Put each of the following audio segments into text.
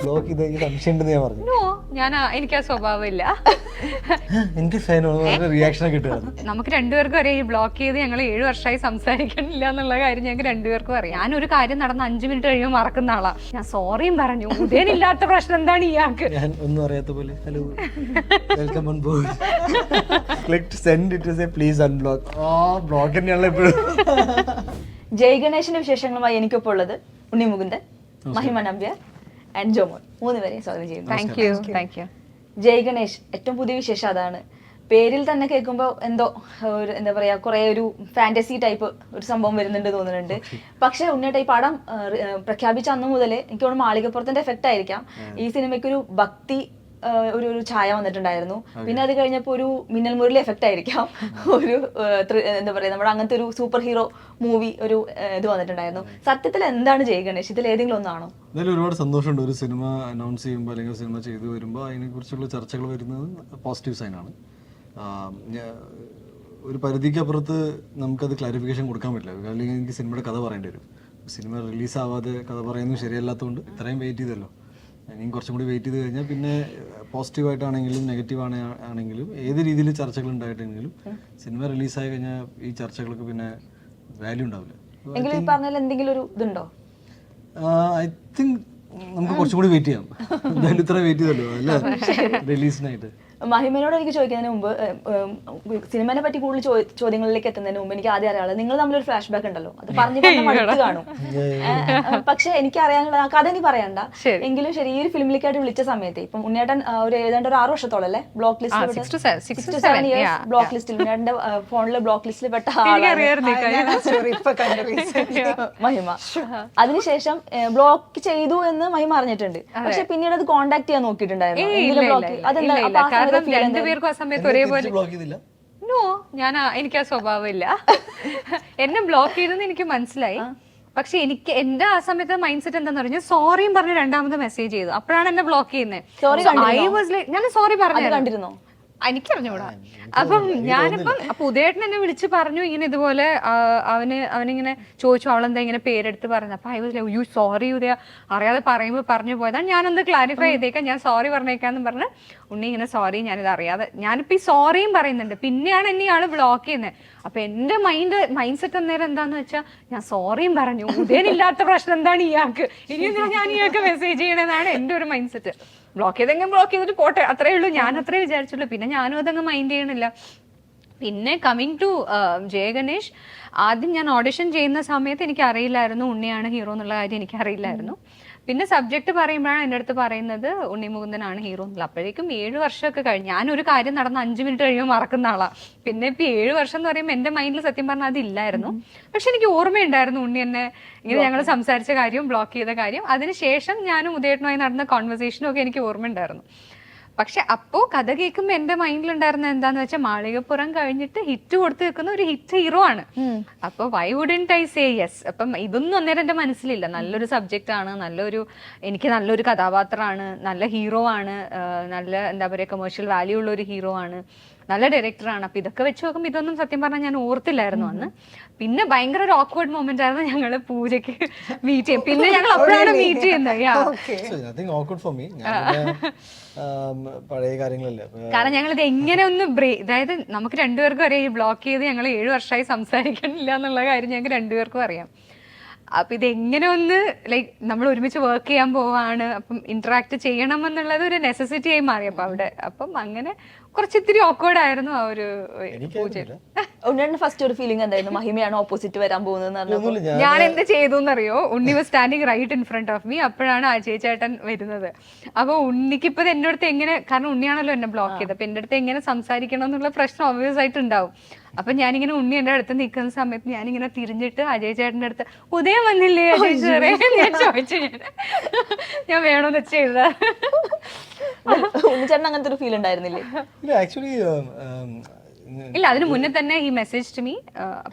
Block ചെയ്ത് എനിക്ക് സംശയം ഉണ്ടെന്ന് ഞാൻ പറഞ്ഞു. നോ ഞാൻ ആ- എനിക്ക് ആ സ്വഭാവമില്ല. എനിക്ക് എന്റെ റിയാക്ഷൻ കിട്ടുകയാണ്. നമുക്ക് രണ്ടുപേർക്കും അറിയാം ഈ ബ്ലോക്ക് ചെയ്ത് ഞങ്ങൾ ഏഴു വർഷമായി സംസാരിക്കണില്ല എന്നുള്ള കാര്യം ഞങ്ങൾക്ക് രണ്ടുപേർക്കും അറിയാം. ഞാൻ ഒരു കാര്യം നടന്ന് അഞ്ചു മിനിറ്റ് കഴിയുമ്പോൾ മറക്കുന്ന ആളാ. ഞാൻ സോറിയും പറഞ്ഞു. ഉദയനില്ലാത്ത പ്രശ്നം എന്താണ് ഇയാൾക്ക്? ഞാൻ ഒന്നും അറിയാത്ത പോലെ hello welcome on board click send it say please unblock ആ ബ്ലോക്ക് തന്നെയാണല്ലോ എപ്പോഴും ജയ് ഗണേശന്റെ വിശേഷങ്ങളുമായി എനിക്കൊപ്പം ഉള്ളത് ഉണ്ണി മുകുന്ദൻ മഹിമ നമ്പ്യാർ. ആൻഡ് ജോമോൻ മൂന്ന് പേരെയും സ്വാഗതം ചെയ്യുന്നു. Thank you thank you Jai Ganesh ഏറ്റവും പുതിയ വിശേഷം അതാണ്. പേരിൽ തന്നെ കേൾക്കുമ്പോൾ എന്തോ ഒരു എന്താ പറയുക കുറെ ഒരു ഫാന്റസി ടൈപ്പ് ഒരു സംഭവം വരുന്നുണ്ട് തോന്നുന്നുണ്ട്. പക്ഷെ ഉണ്ണിയേട്ട ഈ പടം പ്രഖ്യാപിച്ച അന്ന് മുതൽ എനിക്ക് തോന്നുന്നു മാളികപ്പുറത്തിന്റെ എഫക്റ്റ് ആയിരിക്കാം. ഈ സിനിമയ്ക്ക് ഒരു ഭക്തി ഒരു ഒരു ഛായ വന്നിട്ടുണ്ടായിരുന്നു. പിന്നെ അത് കഴിഞ്ഞപ്പോൾ ഒരു മിന്നൽ മുരളി എഫക്റ്റ് ആയിരിക്കാം ഒരു എന്താ പറയുക നമ്മുടെ അങ്ങനത്തെ ഒരു സൂപ്പർ ഹീറോ മൂവി ഒരു ഇത് വന്നിട്ടുണ്ടായിരുന്നു. സത്യത്തിൽ എന്താണ് ജയ് ഗണേഷ്? ഇതിൽ ഏതെങ്കിലും ഒന്നാണോ? എന്തായാലും ഒരുപാട് സന്തോഷമുണ്ട്. ഒരു സിനിമ അനൗൺസ് ചെയ്യുമ്പോൾ അല്ലെങ്കിൽ സിനിമ ചെയ്തു വരുമ്പോൾ അതിനെക്കുറിച്ചുള്ള ചർച്ചകൾ വരുന്നത് പോസിറ്റീവ് സൈനാണ് ഒരു പരിധിക്കപ്പുറത്ത് നമുക്കത് ക്ലാരിഫിക്കേഷൻ കൊടുക്കാൻ പറ്റില്ല. അല്ലെങ്കിൽ എനിക്ക് സിനിമയുടെ കഥ പറയേണ്ടി വരും. സിനിമ റിലീസ് ആവാതെ കഥ പറയുന്നത് ശരിയല്ലാത്തതുകൊണ്ട് ഇത്രയും വെയിറ്റ് ചെയ്തല്ലോ. ഇനിയും കുറച്ചും കൂടി വെയിറ്റ് ചെയ്ത് കഴിഞ്ഞാൽ പിന്നെ പോസിറ്റീവ് ആയിട്ടാണെങ്കിലും നെഗറ്റീവ് ആണ് ആണെങ്കിലും ഏത് രീതിയിൽ ചർച്ചകൾ ഉണ്ടായിട്ടെങ്കിലും സിനിമ റിലീസായി കഴിഞ്ഞാൽ ഈ ചർച്ചകൾക്ക് പിന്നെ വാല്യൂ ഉണ്ടാവില്ല. എങ്കിലും ഈ പറഞ്ഞതിൽ എന്തെങ്കിലും ഒരു ഇതുണ്ടോ? ഐ തിങ്ക് നമുക്ക് കുറച്ചും കൂടി വെയിറ്റ് ചെയ്യാം. ഇത്ര വെയിറ്റ് ചെയ്തല്ലോ അല്ലേ? റിലീസിനായിട്ട് മഹിമനോട് എനിക്ക് ചോദിക്കുന്നതിന് മുമ്പ് സിനിമനെ പറ്റി കൂടുതൽ ചോദ്യങ്ങളിലേക്ക് എത്തുന്നതിന് മുമ്പ് എനിക്ക് ആദ്യം അറിയാനുള്ളത് നിങ്ങൾ തമ്മിലൊരു ഫ്ലാഷ് ബാക്ക് ഉണ്ടല്ലോ. അത് പറഞ്ഞു പറഞ്ഞ മടുത്ത് കാണും. പക്ഷെ എനിക്ക് അറിയാനുള്ള ആ കഥ ഇനി പറയണ്ട. എങ്കിലും ശരി ഈ ഒരു ഫിലിമിലേക്കായിട്ട് വിളിച്ച സമയത്ത് ഇപ്പം ഉണ്ണിയേട്ടൻ ഒരു ഏതാണ്ട് ഒരു ആറ് വർഷത്തോളം അല്ലേ block list two seven years block ലിസ്റ്റിൽ ഉണ്ണിയേട്ടന്റെ ഫോണിലെ ബ്ലോക്ക് ലിസ്റ്റിൽ പെട്ട. മഹിമ. അതിനുശേഷം ബ്ലോക്ക് ചെയ്തു എന്ന് മഹിമ അറിഞ്ഞിട്ടുണ്ട്. പക്ഷെ പിന്നീട് അത് കോണ്ടാക്ട് ചെയ്യാൻ നോക്കിയിട്ടുണ്ടായിരുന്നു. അതെന്താ? കാരണം രണ്ടുപേർക്കും ആ സമയത്ത് ഒരേപോലെ ബ്ലോക്ക് ചെയ്തില്ല? നോ ഞാൻ എനിക്ക് ആ സ്വഭാവമില്ല. എന്നെ ബ്ലോക്ക് ചെയ്തെന്ന് എനിക്ക് മനസ്സിലായി. പക്ഷെ എനിക്ക് എന്റെ ആ സമയത്ത് മൈൻഡ് സെറ്റ് എന്താന്ന് പറഞ്ഞു സോറിയും പറഞ്ഞ് രണ്ടാമത് മെസ്സേജ് ചെയ്തു. അപ്പോഴാണ് എന്നെ ബ്ലോക്ക് ചെയ്യുന്നത് ഐ വാസ് ലൈക്ക് ഞാൻ സോറി പറഞ്ഞു കണ്ടിരുന്നോ? എനിക്കറിഞ്ഞൂടാ. അപ്പം ഞാനിപ്പം അപ്പൊ ഉദയേട്ടൻ എന്നെ വിളിച്ച് പറഞ്ഞു ഇങ്ങനെ ഇതുപോലെ അവന് അവനിങ്ങനെ ചോദിച്ചു അവളെന്താ ഇങ്ങനെ പേരെടുത്ത് പറഞ്ഞു അപ്പൊ I was you sorry Udaya. അറിയാതെ പറയുമ്പോൾ പറഞ്ഞു പോയതാണ്. ഞാനൊന്ന് ക്ലാരിഫൈ ചെയ്തേക്കാം. ഞാൻ സോറി പറഞ്ഞേക്കാന്ന് പറഞ്ഞ് ഉണ്ണി ഇങ്ങനെ സോറി ഞാനിത് അറിയാതെ ഞാനിപ്പോ ഈ സോറിയും പറയുന്നുണ്ട്. പിന്നെയാണ് എന്നെ ആൾ ബ്ലോക്ക് ചെയ്യുന്നത് അപ്പൊ എന്റെ മൈൻഡ് മൈൻഡ് സെറ്റ് അന്നേരം എന്താന്ന് വെച്ചാൽ ഞാൻ സോറിയും പറഞ്ഞു. ഉദയനില്ലാത്ത പ്രശ്നം എന്താണ് ഇയാൾക്ക്? ഇനി എന്തിനാ ഞാൻ ഇയാൾക്ക് മെസ്സേജ് ചെയ്യണമെന്നാണ് എന്റെ ഒരു മൈൻഡ് സെറ്റ് ബ്ലോക്ക് ചെയ്തെങ്കിൽ ബ്ലോക്ക് ചെയ്തിട്ട് പോട്ടെ. അത്രേ ഉള്ളൂ. ഞാൻ അത്രേ വിചാരിച്ചുള്ളൂ. പിന്നെ ഞാനും അതങ്ങ് മൈൻഡ് ചെയ്യണില്ല. പിന്നെ കമ്മിങ് ടു ജയഗണേഷ് ആദ്യം ഞാൻ ഓഡിഷൻ ചെയ്യുന്ന സമയത്ത് എനിക്ക് അറിയില്ലായിരുന്നു ഉണ്ണിയാണ് ഹീറോ എന്നുള്ള കാര്യം എനിക്ക് അറിയില്ലായിരുന്നു പിന്നെ സബ്ജക്ട് പറയുമ്പോഴാണ് എന്റെ അടുത്ത് പറയുന്നത് ഉണ്ണി മുകുന്ദനാണ് ഹീറോ എന്നുള്ളത് അപ്പോഴേക്കും ഏഴ് വർഷമൊക്കെ കഴിഞ്ഞു. ഞാനൊരു കാര്യം നടന്ന് അഞ്ച് മിനിറ്റ് കഴിയുമ്പോൾ മറക്കുന്ന ആളാ. പിന്നെ ഇപ്പൊ ഏഴ് വർഷം എന്ന് പറയുമ്പോൾ എന്റെ മൈൻഡിൽ സത്യം പറഞ്ഞാൽ അതില്ലായിരുന്നു പക്ഷെ എനിക്ക് ഓർമ്മയുണ്ടായിരുന്നു ഉണ്ണി എന്നെ ഇങ്ങനെ ഞങ്ങൾ സംസാരിച്ച കാര്യം ബ്ലോക്ക് ചെയ്ത കാര്യം. അതിനുശേഷം ഞാനും ഉദയട്ടനുമായി നടന്ന കോൺവെർസേഷനും ഒക്കെ എനിക്ക് ഓർമ്മയുണ്ടായിരുന്നു. പക്ഷെ അപ്പോ കഥ കേൾക്കുമ്പോൾ എന്റെ മൈൻഡിലുണ്ടായിരുന്ന എന്താന്ന് വെച്ചാൽ മാളികപ്പുറം കഴിഞ്ഞിട്ട് ഹിറ്റ് കൊടുത്തു വെക്കുന്ന ഒരു ഹിറ്റ് ഹീറോ ആണ്. അപ്പൊ why wouldn't I say yes അപ്പം ഇതൊന്നും അന്നേരം എന്റെ മനസ്സിലില്ല. നല്ലൊരു സബ്ജക്റ്റ് ആണ് നല്ലൊരു എനിക്ക് നല്ലൊരു കഥാപാത്രമാണ് നല്ല ഹീറോ ആണ് നല്ല എന്താ പറയുക കൊമേഴ്ഷ്യൽ വാല്യൂ ഉള്ള ഒരു ഹീറോ ആണ് നല്ല ഡയറക്ടറാണ് അപ്പൊ ഇതൊക്കെ വെച്ച് നോക്കുമ്പോൾ ഇതൊന്നും സത്യം പറഞ്ഞാൽ ഞാൻ ഓർത്തില്ലായിരുന്നു അന്ന്. പിന്നെ ഭയങ്കര ഒരു ഓക്വേർഡ് മൊമെന്റ് ആയിരുന്നു ഞങ്ങൾ പൂജയ്ക്ക് മീറ്റ് ചെയ്യും. പിന്നെ ഞങ്ങൾ അപ്പോഴാണ് മീറ്റ് ചെയ്യുന്നത്. പഴയ കാര്യങ്ങളല്ലേ? കാരണം ഞങ്ങൾ ഇത് എങ്ങനെ ഒന്ന് ബ്രേ അതായത് നമുക്ക് രണ്ടുപേർക്കും അറിയാം ഈ ബ്ലോക്ക് ചെയ്ത് ഞങ്ങൾ ഏഴു വർഷമായി സംസാരിക്കണില്ല എന്നുള്ള കാര്യം ഞങ്ങൾക്ക് രണ്ടുപേർക്കും അറിയാം. അപ്പൊ ഇത് എങ്ങനെ ഒന്ന് ലൈക്ക് നമ്മൾ ഒരുമിച്ച് വർക്ക് ചെയ്യാൻ പോവാണ് അപ്പം ഇന്ററാക്ട് ചെയ്യണം എന്നുള്ളത് ഒരു നെസസിറ്റി ആയി മാറി. അവിടെ അപ്പം അങ്ങനെ കുറച്ച് ഇത്തിരി ഓക്വേർഡ് ആയിരുന്നു ആ ഒരു ഉണ്ണിയുടെ ഫസ്റ്റ് ഒരു ഫീലിംഗ് എന്തായിരുന്നു? മഹിമയാണ് ഓപ്പോസിറ്റ് വരാൻ പോകുന്നത് ഞാൻ എന്ത് ചെയ്തു എന്നറിയോ Unni was standing right in front of me അപ്പോഴാണ് അജയ് ചേട്ടൻ വരുന്നത്. അപ്പൊ ഉണ്ണിക്ക് ഇപ്പൊ എന്റെ അടുത്ത് എങ്ങനെ കാരണം ഉണ്ണിയാണല്ലോ എന്നെ ബ്ലോക്ക് ചെയ്തത്. അപ്പൊ എന്റെ അടുത്ത് എങ്ങനെ സംസാരിക്കണം എന്നുള്ള പ്രശ്നം ഒബ്വിയസ് ആയിട്ട് ഉണ്ടാവും. അപ്പൊ ഞാനിങ്ങനെ ഉണ്ണി എന്റെ അടുത്ത് നിൽക്കുന്ന സമയത്ത് ഞാനിങ്ങനെ തിരിഞ്ഞിട്ട് അജയ് ചേട്ടന്റെ അടുത്ത് ഉദയം വന്നില്ലേ? അജയ് ഞാൻ ചോദിച്ചു ഞാൻ ഞാൻ വേണമെന്ന് ചെയ്ത ഉണ്ണിച്ചേട്ടൻ അങ്ങനത്തെ ഒരു ഫീൽ ഉണ്ടായിരുന്നില്ലേ? ഇല്ല ആക്ച്വലി ഇല്ല അതിന് മുന്നേ തന്നെ ഈ മെസ്സേജ് ടു മീ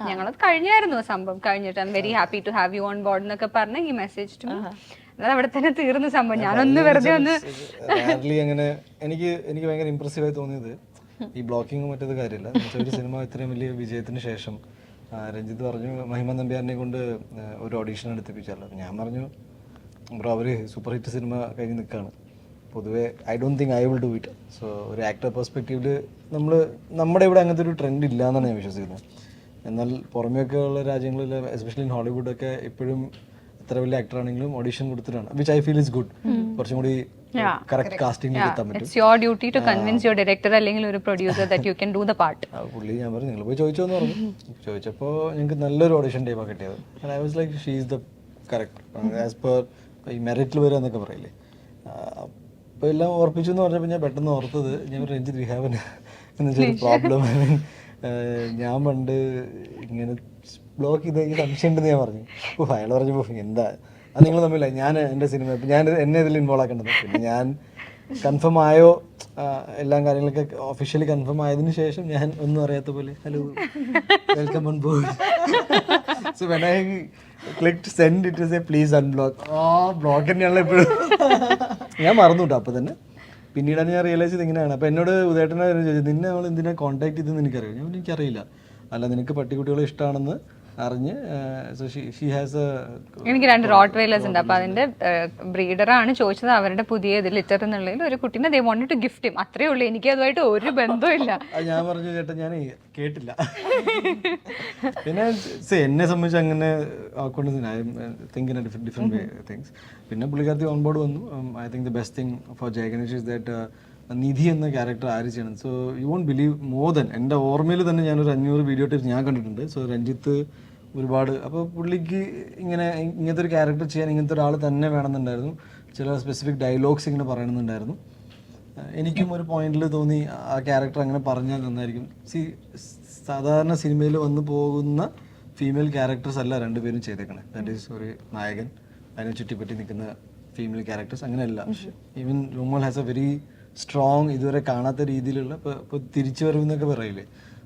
ഞങ്ങൾ കഴിഞ്ഞായിരുന്നു ആ സംഭവം കഴിഞ്ഞിട്ട്. I am very happy to have you on board എന്നൊക്കെ പറഞ്ഞ് ഈ മെസ്സേജ് ടു മീ അത് അവിടെ തന്നെ തീർന്ന സംഭവം. ഞാനൊന്ന് വെറുതെ ഒന്ന് അങ്ങനെ എനിക്ക് എനിക്ക് ഭയങ്കര ഇമ്പ്രസീവായി തോന്നിയത് ഈ ബ്ലോക്കിംഗ് മറ്റേത് കാര്യമില്ല. ഒരു സിനിമ ഇത്രയും വലിയ വിജയത്തിന് ശേഷം രഞ്ജിത്ത് പറഞ്ഞു മഹിമ നമ്പ്യാറിനെ കൊണ്ട് ഒരു ഓഡീഷൻ എടുത്തിപ്പിച്ചല്ലോ ഞാൻ പറഞ്ഞു ബ്രോ അവർ സൂപ്പർ ഹിറ്റ് സിനിമ കഴിഞ്ഞ് നിൽക്കുകയാണ് പൊതുവേ I don't think I will do it so ഒരു ആക്ടർ പെർസ്പെക്റ്റീവിൽ നമ്മൾ നമ്മുടെ ഇവിടെ അങ്ങനത്തെ ഒരു ട്രെൻഡ് ഇല്ല എന്നാണ് ഞാൻ വിശ്വസിക്കുന്നത്. എന്നാൽ പുറമെയൊക്കെ ഉള്ള രാജ്യങ്ങളിൽ എസ്പെഷ്യലി ഇൻ ഹോളിവുഡൊക്കെ ഇപ്പോഴും എത്ര വലിയ ആക്ടർ ആണെങ്കിലും ഓഡിഷൻ കൊടുത്തിട്ടാണ്. Which I feel is good കുറച്ചും കൂടി കറക്റ്റ് കാസ്റ്റിംഗ് എത്താൻ പറ്റും. It's your duty to convince your director അല്ലെങ്കിൽ ഒരു producer that you can do the part പുള്ളി ഞാൻ പറഞ്ഞു നിങ്ങൾ പോയി ചോദിച്ചോന്ന് പറഞ്ഞു. ചോദിച്ചപ്പോൾ ഞങ്ങൾക്ക് നല്ലൊരു ഓഡിഷൻ ടൈമാണ് കിട്ടിയത്. I was like she is the correct as per ഈ മെറിറ്റിൽ വരിക എന്നൊക്കെ പറയില്ലേ അപ്പോൾ എല്ലാം ഓർപ്പിച്ചു എന്ന് പറഞ്ഞപ്പോൾ ഞാൻ പെട്ടെന്ന് ഓർത്തത് ഞാൻ രഞ്ജിത് രഞ്ജിത്ത് വി ഹാവ് എന്ന് വെച്ചൊരു പ്രോബ്ലം ഞാൻ പണ്ട് ഇങ്ങനെ ബ്ലോക്ക് ചെയ്ത് എനിക്ക് സംശയം ഉണ്ടെന്ന് ഞാൻ പറഞ്ഞു. ഓ അയാൾ പറഞ്ഞപ്പോൾ എന്താ? അത് നിങ്ങൾ തമ്മില്ല ഞാൻ എന്റെ സിനിമ ഇപ്പം ഞാൻ എന്നെ ഇതിൽ ഇൻവോൾവ് ആക്കേണ്ടത്. പിന്നെ ഞാൻ കൺഫേം ആയോ? എല്ലാ കാര്യങ്ങളൊക്കെ ഒഫീഷ്യലി കൺഫേം ആയതിനു ശേഷം ഞാൻ ഒന്നും അറിയാത്ത പോലെ hello welcome on board so when I click send it is a please unblock ആ ബ്ലോക്ക് തന്നെയാണല്ലോ എപ്പോഴും ഞാൻ മറന്നു കേട്ടോ അപ്പോൾ തന്നെ പിന്നീടാണ് ഞാൻ റിയലൈസ് ചെയ്ത് ഇങ്ങനെയാണ്. അപ്പോൾ എന്നോട് ഉദയേട്ടനെ ചോദിച്ചത് നിന്നെ അവൾ എന്തിനാ കോൺടാക്ട് ചെയ്തെന്ന് എനിക്കറിയാം ഞാൻ എനിക്കറിയില്ല. അല്ല നിനക്ക് പട്ടിക്കുട്ടികളെ ഇഷ്ടമാണെന്ന് അറിഞ്ഞ് ഷീ ഹാസ് എനിക്ക് രണ്ട് റോട്ട് വെയിലേഴ്സ് ഉണ്ട്. അപ്പൊ അതിന്റെ ബ്രീഡറാണ് ചോദിച്ചത്. അവരുടെ പുതിയ ഇത് ലിറ്റർ എന്നുള്ളതിൽ ഒരു കുട്ടീനെ ദേ വോണ്ട് ടു ഗിഫ്റ്റ് അത്രേ ഉള്ളൂ. എനിക്ക് അതുമായിട്ട് ഒരു ബന്ധമില്ല അത് ഞാൻ പറഞ്ഞു ചേട്ടാ ഞാൻ കേട്ടില്ല. പിന്നെ എന്നെ സംബന്ധിച്ച് അങ്ങനെ തിങ്കിങ് ഡിഫറെന്റ് ഡിഫറെന്റ് തിങ്സ് പിന്നെ പുള്ളിക്കാരത്തി ഓൺ ബോർഡ് വന്നു. I think the best thing for Jai Ganesh is that Nidhi എന്ന ക്യാരക്ടർ ആര് ചെയ്യണം? So you won't believe more than എന്റെ ഓർമ്മയിൽ തന്നെ ഞാനൊരു അഞ്ഞൂറ് വീഡിയോ ടിപ്സ് ഞാൻ കണ്ടിട്ടുണ്ട്. സോ രഞ്ജിത്ത് ഒരുപാട് അപ്പോൾ പുള്ളിക്ക് ഇങ്ങനെ ഇങ്ങനത്തെ ഒരു ക്യാരക്ടർ ചെയ്യാൻ ഇങ്ങനത്തെ ഒരാൾ തന്നെ വേണമെന്നുണ്ടായിരുന്നു. ചില സ്പെസിഫിക് ഡയലോഗ്സ് ഇങ്ങനെ പറയണമെന്നുണ്ടായിരുന്നു. എനിക്കും ഒരു പോയിന്റിൽ തോന്നി ആ ക്യാരക്ടർ അങ്ങനെ പറഞ്ഞാൽ നന്നായിരിക്കും. സി സാധാരണ സിനിമയിൽ വന്നു പോകുന്ന ഫീമെയിൽ ക്യാരക്ടേഴ്സ് അല്ല രണ്ടുപേരും ചെയ്തേക്കണേ. ദാറ്റ് ഈസ് ഒരു നായകൻ അതിനെ ചുറ്റിപ്പറ്റി നിൽക്കുന്ന ഫീമെയിൽ ക്യാരക്ടേഴ്സ് അങ്ങനെയല്ല. ഈവൻ റൂമോൾ ഹാസ് എ വെരി സ്ട്രോങ് ഇതുവരെ കാണാത്ത രീതിയിലുള്ള ഇപ്പോൾ ഇപ്പോൾ തിരിച്ചു വരവെന്നൊക്കെ പറയില്ലേ?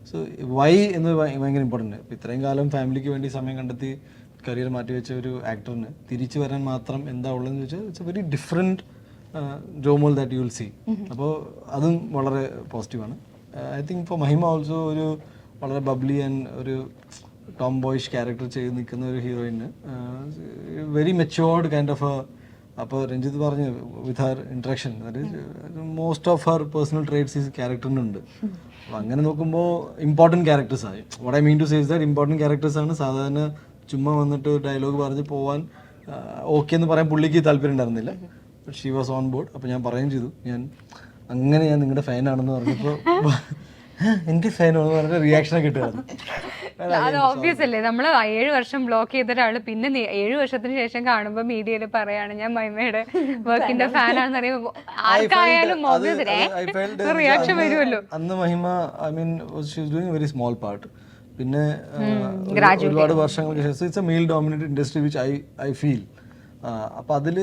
സോ വൈ എന്ന് ഭയ- ഭയങ്കര ഇമ്പോർട്ടന്റ് ഇപ്പോൾ ഇത്രയും കാലം ഫാമിലിക്ക് വേണ്ടി സമയം കണ്ടെത്തി കരിയർ മാറ്റിവെച്ച ഒരു ആക്ടറിന് തിരിച്ചു വരാൻ മാത്രം എന്താ ഉള്ളതെന്ന് ചോദിച്ചാൽ it's a very different Jomol that you will see അപ്പോൾ അതും വളരെ പോസിറ്റീവാണ് I think for Mahima also ഒരു വളരെ ബബ്ലി ആൻഡ് ഒരു ടോം ബോയ്ഷ് ക്യാരക്ടർ ചെയ്ത് നിൽക്കുന്ന ഒരു ഹീറോയിന് വെരി മെച്ചുവേർഡ് കൈൻഡ് ഓഫ് അപ്പോൾ രഞ്ജിത്ത് പറഞ്ഞു with her interaction most of her personal traits ഈ ക്യാരക്ടറിനുണ്ട് അപ്പോൾ അങ്ങനെ നോക്കുമ്പോൾ ഇമ്പോർട്ടന്റ് ക്യാരക്ടേഴ്സ് ആയി. What I mean to says that important characters ആണ് സാധാരണ ചുമ്മാ വന്നിട്ട് ഡയലോഗ് പറഞ്ഞ് പോവാൻ ഓക്കെ എന്ന് പറയാൻ പുള്ളിക്ക് താല്പര്യം ഉണ്ടായിരുന്നില്ല. ഷീ വാസ് ഓൺ ബോർഡ് അപ്പോൾ ഞാൻ പറയുകയും ചെയ്തു. ഞാൻ അങ്ങനെ ഞാൻ നിങ്ങളുടെ ഫാനാണെന്ന് പറഞ്ഞപ്പോൾ എന്റെ ഫാനാണെന്ന് പറഞ്ഞ റിയാക്ഷനൊക്കെ കിട്ടുമായിരുന്നു അത് ഓബ്വിയസ് അല്ലേ? നമ്മൾ ഏഴ് വർഷം ബ്ലോക്ക് ചെയ്ത ഒരാൾ പിന്നെ ഏഴു വർഷത്തിന് ശേഷം കാണുമ്പോൾ മീഡിയയിൽ പറയാണ് ഞാൻ മൈമയുടെ വർക്കിന്റെ ഫാനാണെന്ന് അറിയുമ്പോൾ ആർക്കായാലും ഓബ്വിയസ് റിയാക്ഷൻ വരുമല്ലോ. അന്ന് Mahima I mean doing very small part പിന്നെ ഒരുപാട് വർഷങ്ങൾക്ക് ശേഷം it's a male dominated industry which I I feel അപ്പം അതിൽ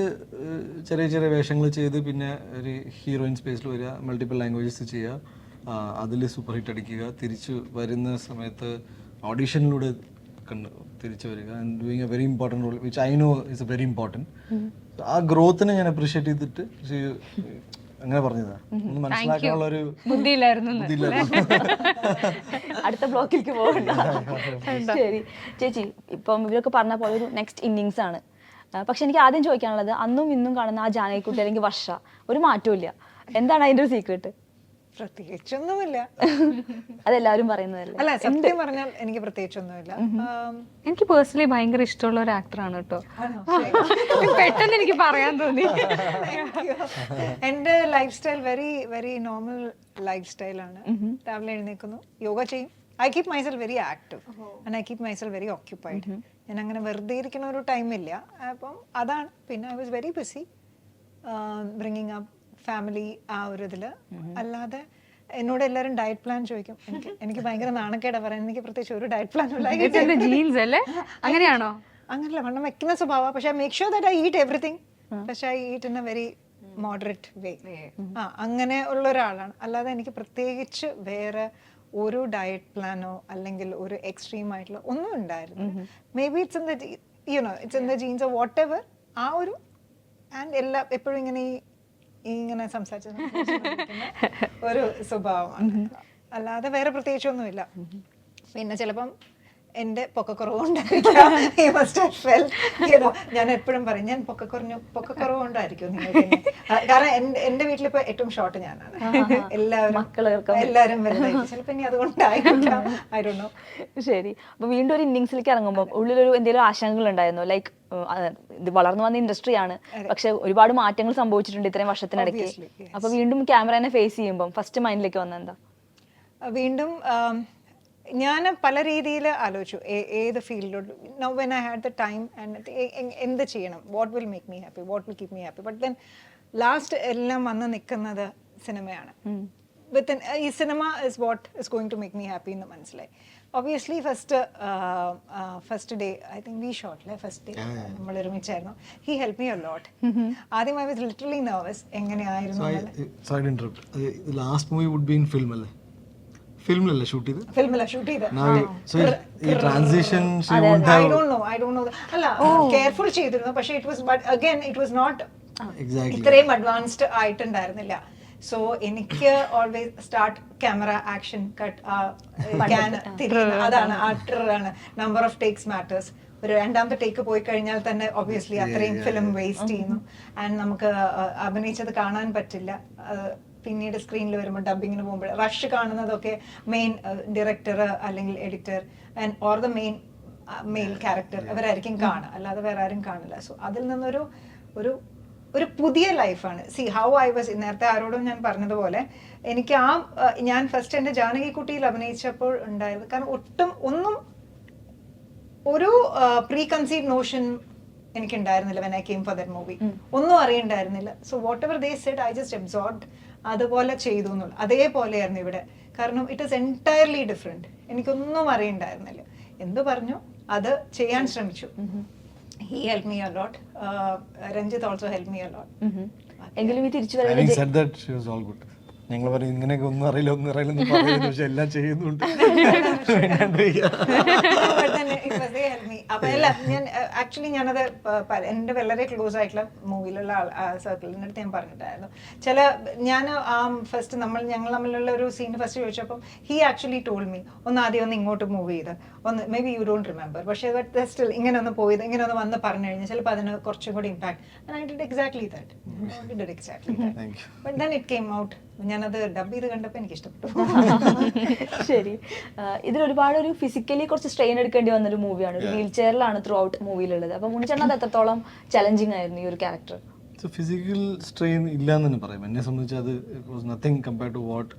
ചെറിയ ചെറിയ വേഷങ്ങൾ ചെയ്ത് പിന്നെ ഒരു ഹീറോയിൻ സ്പേസിൽ വരിക മൾട്ടിപ്പിൾ ലാംഗ്വേജസ് ചെയ്യുക അതിൽ സൂപ്പർ ഹിറ്റ് അടിക്കുക തിരിച്ചു വരുന്ന സമയത്ത് ഓഡീഷനിലൂടെ കണ്ട് തിരിച്ചു വരിക and doing a very important role which I know is a very important ആ ഗ്രോത്തിനെ ഞാൻ അപ്രീഷിയേറ്റ് ചെയ്തിട്ട് അങ്ങനെ പറഞ്ഞതാ. ഒന്ന് മനസ്സിലാക്കാനുള്ള ഒരു ബുദ്ധിയില്ലായിരുന്നു അടുത്ത ബ്ലോക്കിലേക്ക് പോകണ്ട. ശരി. ചേച്ചി ഇപ്പം ഇവരൊക്കെ പറഞ്ഞ പോലെ ഒരു നെക്സ്റ്റ് ഇന്നിങ്സ് ആണ്. പക്ഷെ എനിക്ക് ആദ്യം ചോദിക്കാനുള്ളത് അന്നും ഇന്നും കാണുന്ന ആ ജാനകിക്കുട്ടി അല്ലെങ്കിൽ വർഷ ഒരു മാറ്റവും ഇല്ല എന്താണ് അതിന്റെ ഒരു സീക്രട്ട് പ്രത്യേകിച്ചൊന്നുമില്ല. അതെല്ലാവരും പറയുന്നതല്ലേ? അല്ല സത്യം പറഞ്ഞാൽ എനിക്ക് പ്രത്യേകിച്ചൊന്നുമില്ല. എനിക്ക് പേഴ്സണലി ഭയങ്കര ഇഷ്ടമുള്ള ഒരു ആക്ടറാണ് കേട്ടോ. പെട്ടെന്ന് എനിക്ക് പറയാൻ തോന്നി. എന്റെ life style very very normal life സ്റ്റൈലാണ് രാവിലെ എഴുന്നേക്കുന്നു യോഗ ചെയ്യും. I keep myself very active and I keep myself very occupied ഞാൻ അങ്ങനെ വെറുതെ ഇരിക്കുന്ന ഒരു ടൈമില്ല അപ്പം അതാണ്. പിന്നെ I was very busy bringing up family ആ ഒരു ഇതിൽ. അല്ലാതെ എന്നോട് എല്ലാവരും ഡയറ്റ് പ്ലാൻ ചോദിക്കും. എനിക്ക് എനിക്ക് ഭയങ്കര നാണക്കേടാ പറയാൻ. എനിക്ക് പ്രത്യേകിച്ച് ഒരു ഡയറ്റ് പ്ലാൻ ജീൻസ് അല്ലേ? അങ്ങനെയാണോ? അങ്ങനല്ല വണ്ണം വെക്കുന്ന സ്വഭാവം. പക്ഷെ make sure that I eat everything പക്ഷെ I eat in a very moderate way ആ അങ്ങനെ ഉള്ള ഒരാളാണ്. അല്ലാതെ എനിക്ക് പ്രത്യേകിച്ച് വേറെ ഒരു ഡയറ്റ് പ്ലാനോ അല്ലെങ്കിൽ ഒരു എക്സ്ട്രീം ആയിട്ടുള്ള ഒന്നും ഉണ്ടായിരുന്നു maybe it's in the you know it's in the genes whatever ആ ഒരു ആൻഡ് എല്ലാം എപ്പോഴും ഇങ്ങനെ ഈ ഇങ്ങനെ സംസാരിച്ച് ഒരു സ്വഭാവമാണ്. അല്ലാതെ വേറെ പ്രത്യേകിച്ചൊന്നുമില്ല. പിന്നെ ചിലപ്പം എന്റെ പൊക്കക്കുറവ് കൊണ്ടായിരിക്കാം ഈ ഞാൻ എപ്പോഴും പറയും ഞാൻ പൊക്ക പൊക്കക്കുറഞ്ഞു പൊക്കക്കുറവ് കൊണ്ടായിരിക്കും നിങ്ങൾക്ക് കാരണം എന്റെ എന്റെ വീട്ടിലിപ്പോ ഏറ്റവും ഷോർട്ട് ഞാനാണ്. എല്ലാവരും എല്ലാവരും വലുതായി. ചിലപ്പോ ഇനി അതുകൊണ്ടായിരിക്കാം. ശരി. അപ്പൊ വീണ്ടും ഒരു ഇന്നിങ്സിലേക്ക് ഇറങ്ങുമ്പോൾ ഉള്ളിലൊരു എന്തെങ്കിലും ആശങ്കകൾ ഉണ്ടായിരുന്നു? ലൈക്ക് ഇത് വളർന്നു വന്ന ഇൻഡസ്ട്രിയാണ് പക്ഷെ ഒരുപാട് മാറ്റങ്ങൾ സംഭവിച്ചിട്ടുണ്ട് ഇത്രയും വർഷത്തിനിടയ്ക്ക്. അപ്പോൾ അപ്പൊ വീണ്ടും ക്യാമറനെ ഫേസ് ചെയ്യുമ്പോൾ ഫസ്റ്റ് മൈൻഡിലേക്ക് വന്നെന്താ? വീണ്ടും ഞാൻ പല രീതിയിൽ ആലോചിച്ചു. ഏത് ഫീൽഡിലോട്ട്? Now when I had the time and എന്ത് ചെയ്യണം? What will make me happy what will keep me happy but then last എല്ലാം വന്ന് നിൽക്കുന്നത് സിനിമയാണ്. വിത്ത് ഈ cinema is what is going to make me happy എന്ന് മനസ്സിലായി. Obviously first first day I think we shot അല്ലേ? First day നമ്മൾ ഒരുമിച്ചായിരുന്നു. ഹി ഹെൽപ്പ് മീ ലോട്ട് ആദ്യം ഐ വാസ് ലിറ്ററലി നെർവസ് എങ്ങനെയായിരുന്നു last movie would be in film അല്ലേ? ഫിലിമിലല്ലേ shoot ചെയ്ത് ഫിലിമില ഷൂട്ട് ചെയ്ത് ഈ transition I don't know I don't know അല്ല കെയർഫുൾ ചെയ്തിരുന്നു. പക്ഷേ it was but again it was not ഇത്രയും അഡ്വാൻസ്ഡ് ആയിട്ടുണ്ടായിരുന്നില്ല. സോ എനിക്ക് always start camera action cut അതാണ് ആ ആണ് നമ്പർ ഓഫ് ടേക്സ് മാറ്റേഴ്സ് ഒരു രണ്ടാമത്തെ ടേക്ക് പോയി കഴിഞ്ഞാൽ തന്നെ ഒബ്വിയസ്ലി അത്രയും ഫിലിം വേസ്റ്റ് ചെയ്യുന്നു. ആൻഡ് നമുക്ക് അഭിനയിച്ചത് കാണാൻ പറ്റില്ല. പിന്നീട് സ്ക്രീനിൽ വരുമ്പോൾ ഡബിങ്ങിന് പോകുമ്പോൾ റഷ് കാണുന്നതൊക്കെ മെയിൻ ഡയറക്ടർ അല്ലെങ്കിൽ editor and or the main male character അവരായിരിക്കും കാണുക. അല്ലാതെ വേറെ ആരും കാണില്ല. സോ അതിൽ നിന്നൊരു ഒരു ഒരു പുതിയ ലൈഫാണ് സി ഹൗ ഐ വാസ് നേരത്തെ ആരോടും ഞാൻ പറഞ്ഞതുപോലെ എനിക്ക് ആ ആ, ഞാൻ ഫസ്റ്റ് എന്റെ ജാനകിക്കുട്ടിയിൽ അഭിനയിച്ചപ്പോൾ ഉണ്ടായത് കാരണം ഒട്ടും ഒന്നും ഒരു പ്രീ കൺസീവ് നോഷൻ എനിക്ക് ഉണ്ടായിരുന്നില്ല when I came for that movie ഒന്നും അറിയണ്ടായിരുന്നില്ല. So whatever they said I just absorbed അതുപോലെ ചെയ്തു എന്നുള്ളു അതേപോലെയായിരുന്നു ഇവിടെ. കാരണം ഇറ്റ് ഇസ് എന്റയർലി ഡിഫറെന്റ് എനിക്കൊന്നും അറിയണ്ടായിരുന്നില്ല. എന്തു പറഞ്ഞു? അത് ചെയ്യാൻ ശ്രമിച്ചു. He help me a lot Ranjith also help me a lot എങ്കിലും ഈ തിരിച്ചു ഞങ്ങൾ പറയും ഇങ്ങനെയൊക്കെ ഒന്നും അറിയില്ല ഒന്നും അറിയില്ല എന്ന് പറയുന്നു പക്ഷെ എല്ലാം ചെയ്യുന്നുണ്ട്. അപ്പൊ അല്ല ഞാൻ ആക്ച്വലി ഞാനത് എന്റെ വളരെ ക്ലോസ് ആയിട്ടുള്ള മൂവിയിലുള്ള സർക്കിളിന്റെ അടുത്ത് ഞാൻ പറഞ്ഞിട്ടായിരുന്നു ചില ഞാൻ ആ ഫസ്റ്റ് നമ്മൾ ഞങ്ങൾ തമ്മിലുള്ള ഒരു സീൻ ഫസ്റ്റ് ചോദിച്ചപ്പം ഹി ആക്ച്വലി ടോൾ മീ ഒന്ന് ആദ്യം ഒന്ന് ഇങ്ങോട്ട് മൂവ് ചെയ്ത്. ഒന്ന് maybe you don't remember പക്ഷേ സ്റ്റിൽ ഇങ്ങനെ ഒന്ന് പോയത് ഇങ്ങനെ ഒന്ന് വന്ന് പറഞ്ഞു കഴിഞ്ഞാൽ ചിലപ്പോൾ അതിന് കുറച്ചും കൂടി impact I did exactly that did exactly Thank you. But then it came out ഞാനത് ഡബ് ചെയ്ത് കണ്ടപ്പോൾ എനിക്ക് ഇഷ്ടപ്പെട്ടു ശരി ഇതിൽ ഒരുപാട് ഒരു ഫിസിക്കലി കുറച്ച് സ്ട്രെയിൻ എടുക്കേണ്ടി വന്ന ഒരു മൂവിയാണ് ഒരു വീൽ ചെയറിലാണ് ത്രൂ ഔട്ട് മൂവിയിലുള്ളത് അപ്പൊ അത് എത്രത്തോളം ചലഞ്ചിങ് ആയിരുന്നു ഈ ഒരു ക്യാരക്ടർ സോ ഫിസിക്കൽ സ്ട്രെയിൻ ഇല്ല എന്ന് തന്നെ പറയാം. എന്നെ സംബന്ധിച്ച് അത് was nothing compare to what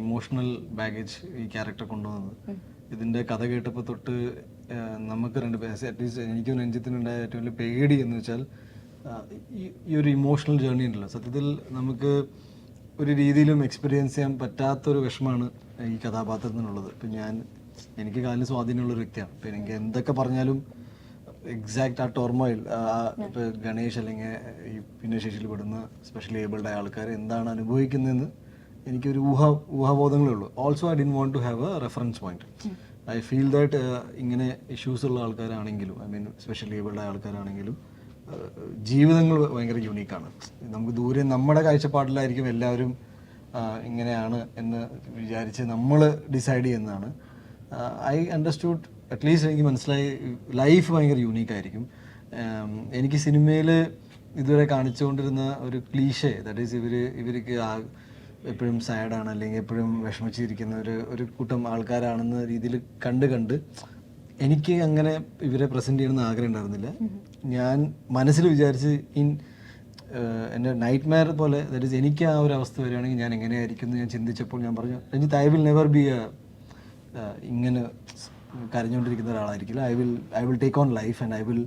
emotional baggage ഈ ക്യാരക്ടർ കൊണ്ടുവന്നത്. ഇതിന്റെ കഥ കേട്ടപ്പോൾ തൊട്ട് നമുക്ക് രണ്ട് അറ്റ്ലീസ്റ്റ് എനിക്കും രഞ്ജിത്തിനുണ്ടായ ഏറ്റവും വലിയ പേടി എന്ന് വെച്ചാൽ ഈ- ഒരു ഇമോഷണൽ ജേർണി ഉണ്ടല്ലോ. സത്യത്തിൽ നമുക്ക് ഒരു രീതിയിലും എക്സ്പീരിയൻസ് ചെയ്യാൻ പറ്റാത്തൊരു വിഷമാണ് ഈ കഥാപാത്രത്തിനുള്ളത് ഇപ്പം ഞാൻ എനിക്ക് കാലിന് സ്വാധീനമുള്ള ഒരു വ്യക്തിയാണ്. ഇപ്പം എനിക്ക് എന്തൊക്കെ പറഞ്ഞാലും എക്സാക്റ്റ് ആ ടോർമോയിൽ ഇപ്പം ഗണേഷ് അല്ലെങ്കിൽ ഈ ഭിന്നശേഷിയിൽ പെടുന്ന സ്പെഷ്യലി ഏബിൾഡ് ആയ ആൾക്കാർ എന്താണ് അനുഭവിക്കുന്നതെന്ന് എനിക്കൊരു ഊഹ ഊഹാബോധങ്ങളേ ഉള്ളൂ. Also I didn't want to have a reference point I feel that ഇങ്ങനെ ഇഷ്യൂസ് ഉള്ള ആൾക്കാരാണെങ്കിലും ഐ മീൻ സ്പെഷ്യലി ഏബിൾഡ് ആൾക്കാരാണെങ്കിലും ഏഹ്, ജീവിതങ്ങൾ ഭയങ്കര യുണീക്കാണ് നമുക്ക് ദൂരെ നമ്മുടെ കാഴ്ചപ്പാടിലായിരിക്കും എല്ലാവരും ഇങ്ങനെയാണ് എന്ന് വിചാരിച്ച് നമ്മൾ ഡിസൈഡ് ചെയ്യുന്നതാണ്. ഐ അണ്ടർസ്റ്റുഡ് അറ്റ്ലീസ്റ്റ് എനിക്ക് മനസ്സിലായി ലൈഫ് ഭയങ്കര യുണീക്കായിരിക്കും എനിക്ക് സിനിമയിൽ ഇതുവരെ കാണിച്ചുകൊണ്ടിരുന്ന ഒരു ക്ലീഷേ ദാറ്റ് ഈസ് ഇവർ ഇവർക്ക് എപ്പോഴും സാഡാണ് അല്ലെങ്കിൽ എപ്പോഴും വിഷമിച്ചിരിക്കുന്ന ഒരു ഒരു കൂട്ടം ആൾക്കാരാണെന്ന രീതിയിൽ കണ്ട് കണ്ട് എനിക്ക് അങ്ങനെ ഇവരെ പ്രസന്റ് ചെയ്യണമെന്ന് ആഗ്രഹം ഉണ്ടായിരുന്നില്ല. ഞാൻ മനസ്സിൽ വിചാരിച്ച് ഇൻ എന്റെ നൈറ്റ് മെയർ പോലെ ദാറ്റ് ഇസ് എനിക്ക് ആ ഒരു അവസ്ഥ വരികയാണെങ്കിൽ ഞാൻ എങ്ങനെയായിരിക്കും എന്ന് ഞാൻ ചിന്തിച്ചപ്പോൾ ഞാൻ പറഞ്ഞു Ranjith I will never be a ഇങ്ങനെ കരഞ്ഞുകൊണ്ടിരിക്കുന്ന ഒരാളായിരിക്കില്ല. I will I will take on life and I will